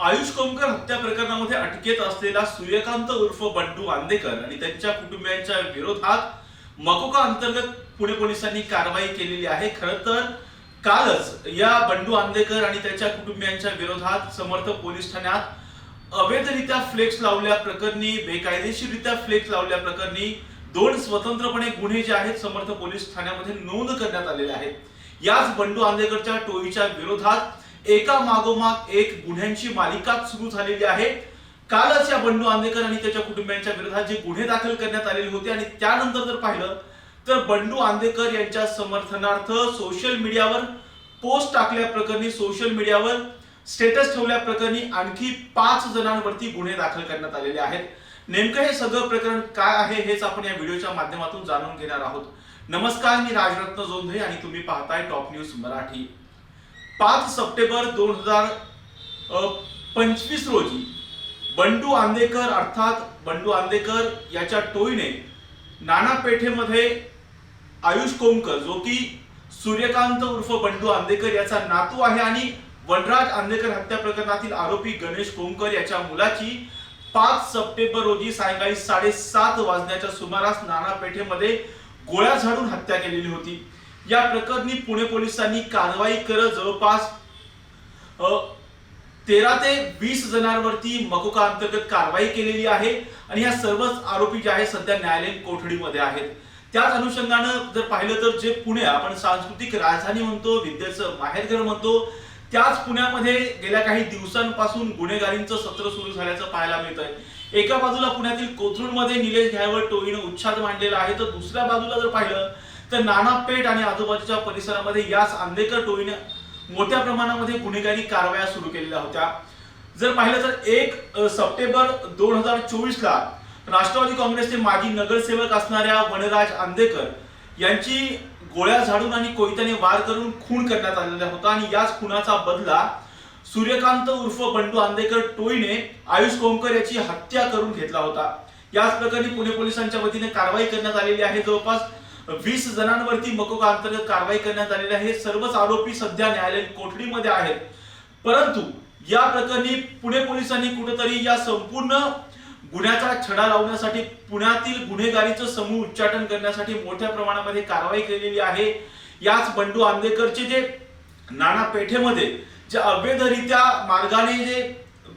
आयुष कोमकर हत्या प्रकरणामध्ये अटकेत असलेला सूर्यकांत उर्फ बंडू आंदेकर आणि त्यांच्या कुटुंबियांच्या विरोधात मकोका अंतर्गत पुणे पोलिसांनी कारवाई केलेली आहे. खर तर कालच या बंडू आंदेकर आणि त्याच्या कुटुंबियांच्या विरोधात समर्थ पोलीस ठाण्यात अवैधरित्या फ्लेक्स लावल्या प्रकरणी बेकायदेशीररित्या फ्लेक्स लावल्या प्रकरणी दोन स्वतंत्रपणे गुन्हे जे आहेत समर्थ पोलीस ठाण्यामध्ये नोंद करण्यात आलेले आहेत. याच बंडू आंदेकरच्या टोळीच्या विरोधात एका मागोमाग एक गुन्ह्यांची मालिका सुरू झालेली आहे. कालच या बंडू आंदेकर आणि त्याच्या कुटुंबियांच्या विरोधात जे गुन्हे दाखल करण्यात आलेले होते आणि त्यानंतर जर पाहिलं तर बंडू आंदेकर यांच्या समर्थनार्थ सोशल मीडियावर पोस्ट टाकल्या प्रकरणी सोशल मीडियावर स्टेटस ठेवल्या प्रकरणी आणखी पाच जणांवरती गुन्हे दाखल करण्यात आलेले आहेत. नेमकं हे सगळं प्रकरण काय आहे हेच आपण या व्हिडिओच्या माध्यमातून जाणून घेणार आहोत. नमस्कार मी राजरत्न जोंधे आणि तुम्ही पाहताय टॉप न्यूज मराठी. पाच सप्टेंबर दोन हजार पंचवीस रोजी बंडू आंदेकर अर्थात बंडू आंदेकर याच्या टोळीने नाना पेठेमध्ये आयुष कोमकर जो की सूर्यकांत उर्फ बंडू आंदेकर याचा नातू आहे आणि वनराज आंदेकर हत्या प्रकरणातील आरोपी गणेश कोमकर याच्या मुलाची पाच सप्टेंबर रोजी सायंकाळी साडेसात वाजण्याच्या सुमारास नाना पेठेमध्ये गोळ्या झाडून हत्या केलेली होती. या प्रकरणी पुणे पोलिसांनी कारवाई करत जवळपास तेरा ते वीस जणांवरती मकोका अंतर्गत कारवाई केलेली आहे आणि या सर्वच आरोपी जे आहेत सध्या न्यायालयीन कोठडीमध्ये आहेत. त्याच अनुषंगानं जर पाहिलं तर जे पुणे आपण सांस्कृतिक राजधानी म्हणतो विद्येचं माहेरघर म्हणतो त्याच पुण्यामध्ये गेल्या काही दिवसांपासून गुन्हेगारींचं सत्र सुरू झाल्याचं पाहायला मिळत आहे एका बाजूला पुण्यातील कोथरूडमध्ये निलेश घ्यायवर टोळीनं उच्छाद मांडलेला आहे तर दुसऱ्या बाजूला जर पाहिलं तर नानापेठ आणि आजूबाजूच्या परिसरामध्ये याच आंदेकर टोळीने मोठ्या प्रमाणामध्ये गुन्हेगारी कारवाया सुरू केलेल्या होत्या. जर पाहिलं तर एक सप्टेंबर दोन हजार चोवीसला राष्ट्रवादी काँग्रेसचे माजी नगरसेवक असणाऱ्या वनराज आंदेकर यांची गोळ्या झाडून आणि कोयत्याने वार करून खून करण्यात आलेला होता आणि याच खुनाचा बदला सूर्यकांत उर्फ बंडू आंदेकर टोळीने आयुष कोमकर याची हत्या करून घेतला होता. याच प्रकरणी पुणे पोलिसांच्या वतीने कारवाई करण्यात आलेली आहे. जवळपास वीस जणांवरती मकोका अंतर्गत कारवाई करण्यात आलेली आहे. सर्वच आरोपी सध्या न्यायालयीन कोठडीमध्ये आहेत. परंतु या प्रकरणी पुणे पोलिसांनी कुठेतरी या संपूर्ण गुन्ह्याचा छडा लावण्यासाठी पुण्यातील गुन्हेगारीचं समूह उच्चाटन करण्यासाठी मोठ्या प्रमाणामध्ये कारवाई केलेली आहे. याच बंडू आंबेकरचे जे नाना पेठेमध्ये जे अवैधरित्या मार्गाने जे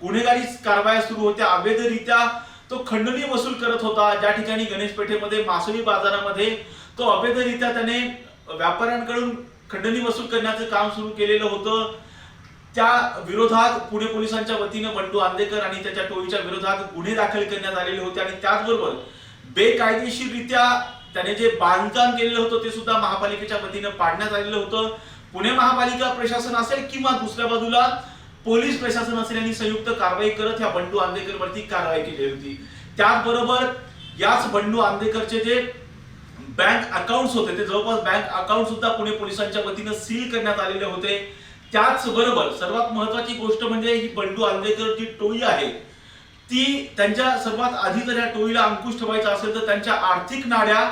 गुन्हेगारी कारवाया सुरू होत्या अवैधरित्या तो खंडणी वसूल करत होता. ज्या ठिकाणी गणेश पेठेमध्ये मासळी बाजारामध्ये तो अवैधरित्या त्याने व्यापाऱ्यांकडून खंडणी वसूल करण्याचं काम सुरू केलेलं होतं. त्या विरोधात पुणे पोलिसांच्या वतीनं बंडू आंदेकर आणि त्याच्या टोळीच्या विरोधात गुन्हे दाखल करण्यात आलेले होते आणि त्याचबरोबर बेकायदेशीररित्या त्याने जे बांधकाम केलेलं होतं ते सुद्धा महापालिकेच्या वतीनं पाडण्यात आलेलं होतं. पुणे महापालिका प्रशासन असेल किंवा दुसऱ्या बाजूला पोलीस प्रशासन असेल यांनी संयुक्त कारवाई करत ह्या बंडू आंदेकर वरती कारवाई केली होती. त्याचबरोबर याच बंडू आंदेकरचे जे बँक अकाउंट होते ते जवळपास बँक अकाउंट सुद्धा पुणे पोलिसांच्या वतीनं सील करण्यात आलेले होते. त्याचबरोबर सर्वात महत्वाची गोष्ट म्हणजे ही बंडू आंदेकर जी टोळी आहे ती त्यांच्या सर्वात आधी जर या टोळीला अंकुश ठेवायचा असेल तर त्यांच्या आर्थिक नाड्या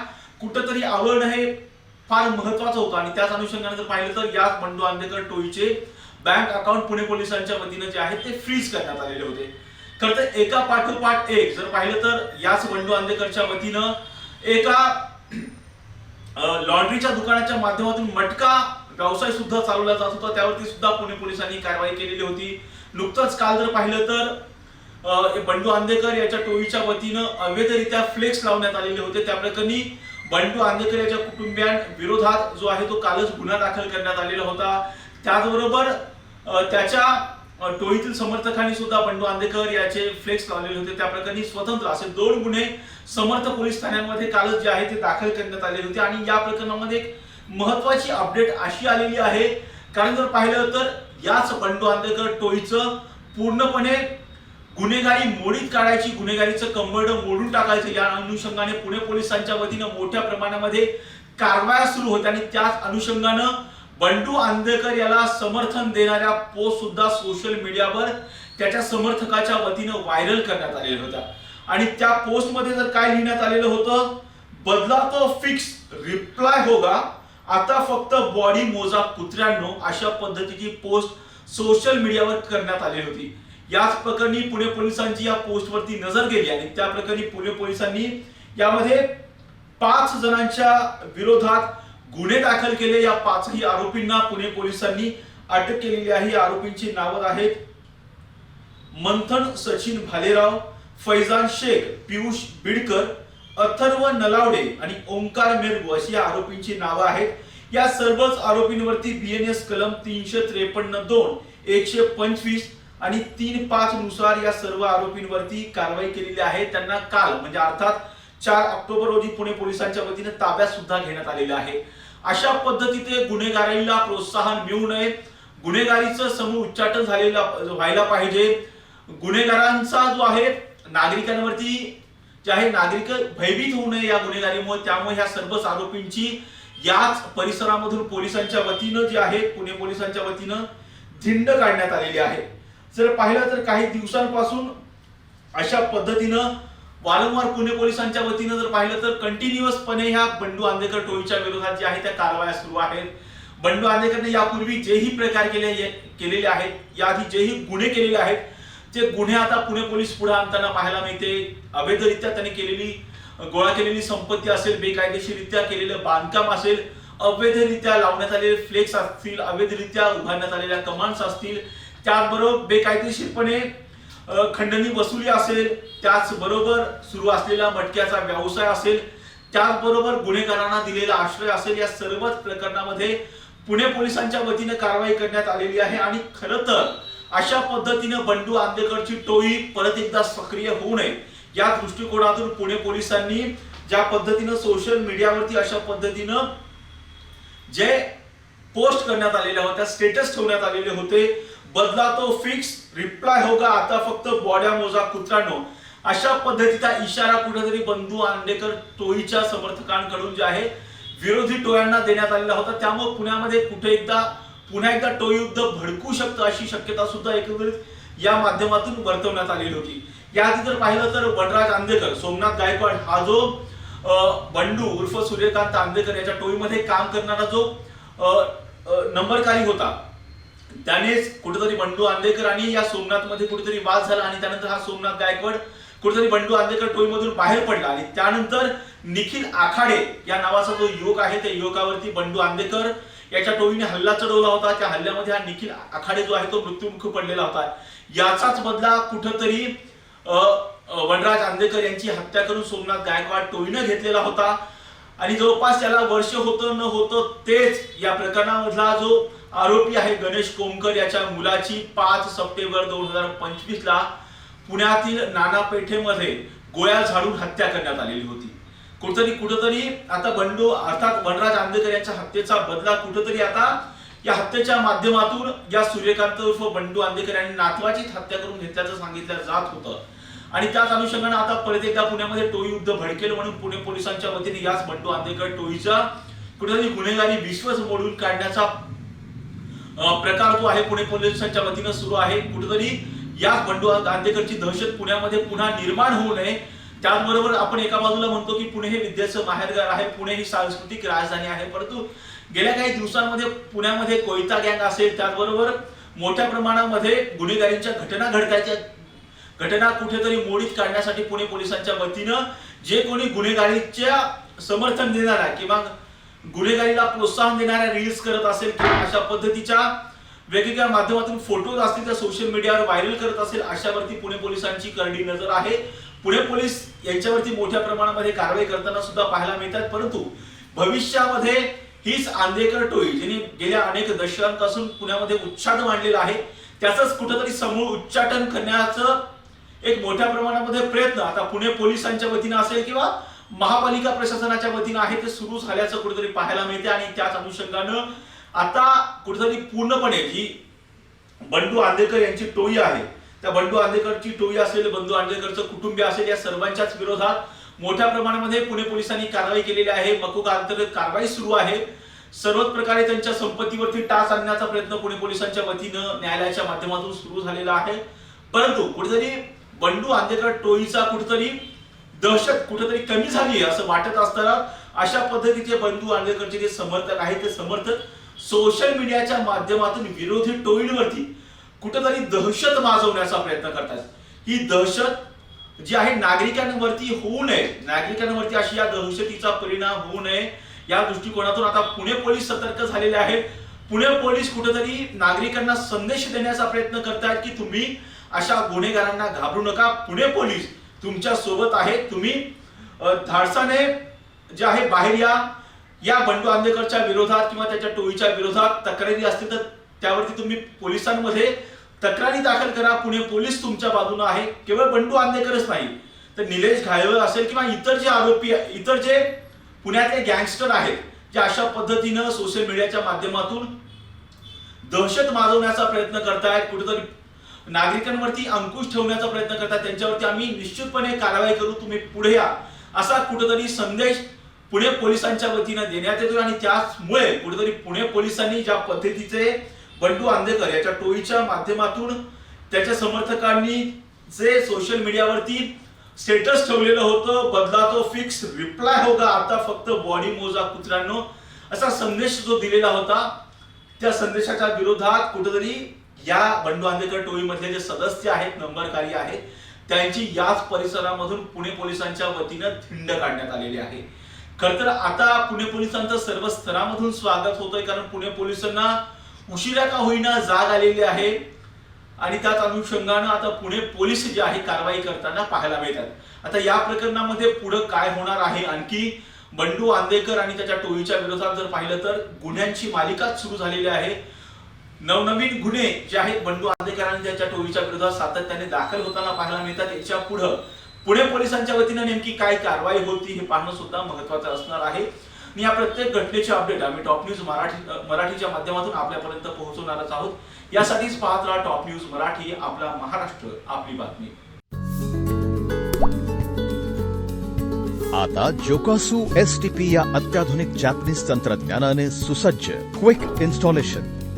कुठंतरी आवडणं हे फार महत्वाचं होतं. आणि त्याच अनुषंगाने जर पाहिलं तर याच बंडू आंदेकर टोळीचे बँक अकाउंट पुणे पोलिसांच्या वतीनं जे आहेत ते फ्रीज करण्यात आलेले होते. खरं तर एका पाठोपाठ एक जर पाहिलं तर याच बंडू आंदेकरच्या वतीनं एका लॉन्ड्रीच्या दुकानाच्या माध्यमातून मटका व्यवसाय सुद्धा चालवला जात होता. त्यावरती सुद्धा पुणे पोलिसांनी कारवाई केलेली होती. नुकतंच काल जर पाहिलं तर हे बंडू आंदेकर याच्या टोळीच्या वतीनं अवैधरित्या फ्लेक्स लावण्यात आलेले होते. त्या प्रकरणी बंडू आंदेकर याच्या कुटुंबियांविरोधात जो आहे तो कालच गुन्हा दाखल करण्यात आलेला होता. त्याचबरोबर त्याच्या टोळीतील समर्थकांनी सुद्धा बंडू आंदेकर याचे फ्लेक्स लावलेले होते. त्या प्रकरणी स्वतंत्र असे दोन गुन्हे समर्थ पोलीस ठाण्यांमध्ये कालच जे आहे ते दाखल करण्यात आले होते. आणि या प्रकरणामध्ये एक महत्वाची अपडेट अशी आलेली आहे. कारण जर पाहिलं तर याच बंडू आंदेकर टोळीचं पूर्णपणे गुन्हेगारी मोडीत काढायची गुन्हेगारीचं कंबरड मोडून टाकायचं या अनुषंगाने पुणे पोलिसांच्या वतीनं मोठ्या प्रमाणामध्ये कारवाया सुरू होत्या. आणि त्याच अनुषंगानं बंडू आंदेकर याला समर्थन देणाऱ्या पोस्ट सुद्धा सोशल मीडियावर त्याच्या समर्थकाच्या वतीनं व्हायरल करण्यात आलेल्या होत्या. आणि त्या पोस्टमध्ये जर काय लिहिण्यात आलेलं होतं बदला तो फिक्स रिप्लाय होगा. आता फक्त बॉडी मोजा कुत्र्यांनो अशा पद्धतीची पोस्ट सोशल मीडियावर करण्यात आली होती. याच प्रकरणी पुणे पोलिसांची या पोस्टवरती नजर गेली आणि त्या प्रकरणी पुणे पोलिसांनी यामध्ये पाच जणांच्या विरोधात गुन्हे दाखल केले. या पाचही आरोपींना पुणे पोलिसांनी अटक केलेली आहे. या आरोपींची नावं आहेत मंथन सचिन भालेराव फैजान शेख पियुष बिडकर अथर्व नलावडे आणि ओंकार मेरगू अशी या आरोपींची नावं आहेत. या सर्वच आरोपींवरती बीएनएस कलम तीनशे त्रेपन्न दोन एकशे पंचवीस आणि तीन पाच नुसार या सर्व आरोपींवरती कारवाई केलेली आहे. त्यांना काल म्हणजे अर्थात चार ऑक्टोबर रोजी पुणे पोलिसांच्या वतीने ताब्यात सुद्धा घेण्यात आलेलं आहे. अशा पद्धतीने गुन्हेगारीला प्रोत्साहन मिळू नये. गुन्हेगारीचं समूळ उच्चाटन झालेला व्हायला पाहिजे. गुन्हेगारांचा जो आहे नागरिकांवरती जे आहे नागरिक भयभीत होऊ नये या गुन्हेगारीमुळे. त्यामुळे ह्या सर्वच आरोपींची याच परिसरामधून पोलिसांच्या वतीनं जे आहे पुणे पोलिसांच्या वतीनं झिंड काढण्यात आलेली आहे. जर पाहिलं तर काही दिवसांपासून अशा पद्धतीनं वारंवार पुणे पोलिसांच्या वतीनं जर पाहिलं तर कंटिन्युअसपणे ह्या बंडू आंदेकर टोळीच्या विरोधात जे आहे त्या कारवाया सुरू आहेत. बंडू आंदेकरने यापूर्वी जेही प्रकार केले केलेले आहेत याआधी जेही गुन्हे केलेले आहेत ते गुन्हे आता पुणे पोलीस पुढे आणताना पाहायला मिळते. अवैधरित्या त्यांनी केलेली गोळा केलेली संपत्ती असेल बेकायदेशीररित्या केलेलं बांधकाम असेल अवैधरित्या लावण्यात आलेले फ्लेक्स असतील अवैधरित्या उभारण्यात आलेल्या कमांड्स असतील त्याचबरोबर बेकायदेशीरपणे खंडणी वसुली असेल त्याचबरोबर सुरू असलेला मटक्याचा व्यवसाय असेल त्याचबरोबर गुन्हेगारांना दिलेला आश्रय असेल या सर्वच प्रकरणामध्ये पुणे पोलिसांच्या वतीने कारवाई करण्यात आलेली आहे. आणि खरं तर अशा पद्धतीनं बंडू आंबेकरची टोळी परत एकदा सक्रिय होऊ नये. या दृष्टिकोनातून पुणे पोलिसांनी ज्या पद्धतीनं सोशल मीडियावरती अशा पद्धतीनं जे पोस्ट करण्यात आलेल्या होत्या स्टेटस ठेवण्यात आलेले होते बदला तो फिक्स रिप्लाय होगा. आता फक्त बॉड्या मोजा कुत्रांनो अशा पद्धतीचा इशारा कुठेतरी बंधू आंडेकर टोळीच्या समर्थकांकडून जे आहे विरोधी टोळ्यांना देण्यात आलेला होता. त्यामुळे पुण्यामध्ये कुठे एकदा पुन्हा एकदा टोळी युद्ध भडकू शकतं अशी शक्यता सुद्धा एकंदरीत या माध्यमातून वर्तवण्यात आलेली होती. याआधी जर पाहिलं तर वनराज आंदेकर सोमनाथ गायकवाड हा जो बंडू उर्फ सूर्यकांत आंदेकर याच्या टोळीमध्ये काम करणारा जो नंबरकारी होता त्यानेच कुठेतरी बंडू आंदेकर आणि या सोमनाथमध्ये कुठेतरी वाद झाला आणि त्यानंतर हा सोमनाथ गायकवाड कुठेतरी बंडू आंदेकर टोळीमधून बाहेर पडला. आणि त्यानंतर निखिल आखाडे या नावाचा जो युवक आहे त्या युवकावरती बंडू आंदेकर याच्या टोळीने हल्ला चढवला होता. त्या हल्ल्यामध्ये हा निखिल आखाडे जो आहे तो मृत्युमुख पडलेला होता. याचाच बदला कुठंतरी वनराज आंदेकर यांची हत्या करून सोमनाथ गायकवाड टोळीनं घेतलेला होता. आणि जवळपास त्याला वर्ष होतं न होतं तेच या प्रकरणामधला जो आरोपी आहे गणेश कोमकर. याच्या मुलाची पाच सप्टेंबर दोन हजार पंचवीस ला पुण्यातील नाना पेठेमध्ये गोळ्या झाडून हत्या करण्यात आलेली होती. कुठतरी कुठतरी आता बंडू अर्थात वनराज आंबेकर यांच्या हत्येचा बदला कुठतरी आता या हत्येच्या माध्यमातून या सूर्यकांत उर्फ बंडू आंबेकर यांनी नातवाचीच हत्या करून घेतल्याचं सांगितलं जात होतं. आणि त्याच अनुषंगाने आता परत एकदा पुण्यामध्ये टोळी युद्ध भडकेल म्हणून पुणे पोलिसांच्या वतीने याच बंडू आंबेकर टोळीचा कुठेतरी गुन्हेगारी विश्वास मोडून काढण्याचा प्रकार जो आहे पुणे पोलिसांच्या वतीनं सुरू आहे. कुठेतरी या बंडू दांडेकरची दहशत पुण्यामध्ये पुन्हा निर्माण होऊ नये. त्याचबरोबर आपण एका बाजूला म्हणतो की पुणे हे विद्याचं माहेरघर आहे. पुणे ही सांस्कृतिक राजधानी आहे. परंतु गेल्या काही दिवसांमध्ये पुण्यामध्ये कोयता गँग असेल त्याचबरोबर मोठ्या प्रमाणामध्ये गुन्हेगारीच्या घटना घडतायच्या घटना कुठेतरी मोडीत काढण्यासाठी पुणे पोलिसांच्या वतीनं जे कोणी गुन्हेगारीच्या समर्थन देणारा किंवा गुन्हेगारीला प्रोत्साहन देणाऱ्या रील्स करत असेल किंवा अशा पद्धतीच्या वेगवेगळ्या माध्यमातून फोटोज असतील त्या सोशल मीडियावर व्हायरल करत असेल अशावरती पुणे पोलिसांची करडी नजर आहे. पुणे पोलीस यांच्यावरती मोठ्या प्रमाणामध्ये कारवाई करताना सुद्धा पाहायला मिळतात परंतु भविष्यामध्ये हीच आंदेकर टोळी जिने गेल्या अनेक दशकांपासून पुण्यामध्ये उच्चाट मांडलेला आहे त्याचंच कुठंतरी समूळ उच्चाटन करण्याचं एक मोठ्या प्रमाणामध्ये प्रयत्न आता पुणे पोलिसांच्या वतीनं असेल किंवा महापालिका प्रशासनाच्या वतीनं आहे ते सुरू झाल्याचं कुठेतरी पाहायला मिळते आणि त्याच अनुषंगानं आता कुठेतरी पूर्णपणे जी बंडू आंदेकर यांची टोळी आहे. त्या बंडू आंदेकरची टोळी असेल बंडू आंदेकरचं कुटुंबीय असेल या सर्वांच्याच विरोधात मोठ्या प्रमाणामध्ये पुणे पोलिसांनी कारवाई केलेली आहे. मकुका अंतर्गत कारवाई सुरू आहे. सर्वच प्रकारे त्यांच्या संपत्तीवरती टाच आणण्याचा प्रयत्न पुणे पोलिसांच्या वतीनं न्यायालयाच्या माध्यमातून सुरू झालेला आहे. परंतु कुठेतरी बंडू आंदेकर टोळीचा कुठेतरी दहशत कुठेतरी कमी झाली असं वाटत असताना अशा पद्धतीचे बंधू आंबेडकरचे जे समर्थक आहेत ते समर्थक सोशल मीडियाच्या माध्यमातून विरोधी टोळींवरती कुठेतरी दहशत माजवण्याचा प्रयत्न करतात. ही दहशत जी आहे नागरिकांवरती होऊ नये. नागरिकांवरती अशी या दहशतीचा परिणाम होऊ नये. या दृष्टिकोनातून आता पुणे पोलीस सतर्क झालेले आहेत. पुणे पोलीस कुठेतरी नागरिकांना संदेश देण्याचा प्रयत्न करतात की तुम्ही अशा गुन्हेगारांना घाबरू नका. पुणे पोलीस तुमच्यासोबत आहे. तुम्ही धाडसाने जे आहे बाहेर या. या बंडू आंबेडकरच्या विरोधात किंवा त्याच्या टोळीच्या विरोधात तक्रारी असतील तर त्यावरती तुम्ही पोलिसांमध्ये तक्रारी दाखल करा. पुणे पोलीस तुमच्या बाजूने आहे. केवळ बंडू आंबेडकरच नाही तर निलेश घायवळ असेल किंवा इतर जे आरोपी इतर जे पुण्यातले गँगस्टर आहेत जे अशा पद्धतीनं सोशल मीडियाच्या माध्यमातून दहशत माजवण्याचा प्रयत्न करतायत कुठेतरी नागरिकांवरती अंकुश ठेवण्याचा प्रयत्न करतात. त्यांच्यावरती आम्ही निश्चितपणे कारवाई करू. तुम्ही पुढे या. असा कुठेतरी संदेश पुणे पोलिसांच्या वतीनं देण्यात येतो आणि त्याचमुळे कुठेतरी पुणे पोलिसांनी ज्या पद्धतीचे बंडू आंदेकर याच्या टोळीच्या माध्यमातून त्याच्या समर्थकांनी जे सोशल मीडियावरती स्टेटस ठेवलेलं होतं बदला तो फिक्स रिप्लाय होगा आता फक्त बॉडी मोजा कुत्र्यांनो असा संदेश जो दिलेला होता त्या संदेशाच्या विरोधात कुठेतरी या बंडू आंबेडकर टोळीमधले जे सदस्य आहेत नंबरकारी आहेत त्यांची याच परिसरामधून पुणे पोलिसांच्या वतीनं धिंड काढण्यात आलेली आहे. खर तर आता पुणे पोलिसांचं सर्व स्तरामधून स्वागत होतंय कारण पुणे पोलिसांना उशिरा का होईना जाग आलेली आहे. आणि त्याच अनुषंगानं आता पुणे पोलीस जे आहे कारवाई करताना पाहायला मिळतात. आता या प्रकरणामध्ये पुढे काय होणार आहे? आणखी बंडू आंदेकर आणि त्याच्या टोळीच्या विरोधात जर पाहिलं तर गुन्ह्यांची मालिकाच सुरू झालेली आहे. नवनवीन गुन्हे जे आहेत बंडू आंदेकर त्यांच्या त्याच्या टोळीच्या विरोधात सातत्याने दाखल होताना पाहायला मिळतात याच्या पुढं पुणे पोलिसांच्या वतीनं नेमकी काय कारवाई होती हे पाहणं सुद्धा महत्वाचं असणार आहे. आणि या प्रत्येक घटनेचे अपडेट आम्ही टॉप न्यूज मराठी मराठीच्या माध्यमातून आपल्यापर्यंत पोहोचवणारच आहोत. यासाठीच पाहत राहा टॉप न्यूज मराठी आपला महाराष्ट्र आपली बातमी. आता जोकासू एस टी पी या अत्याधुनिक जॅपनीज तंत्रज्ञानाने सुसज्ज quick installation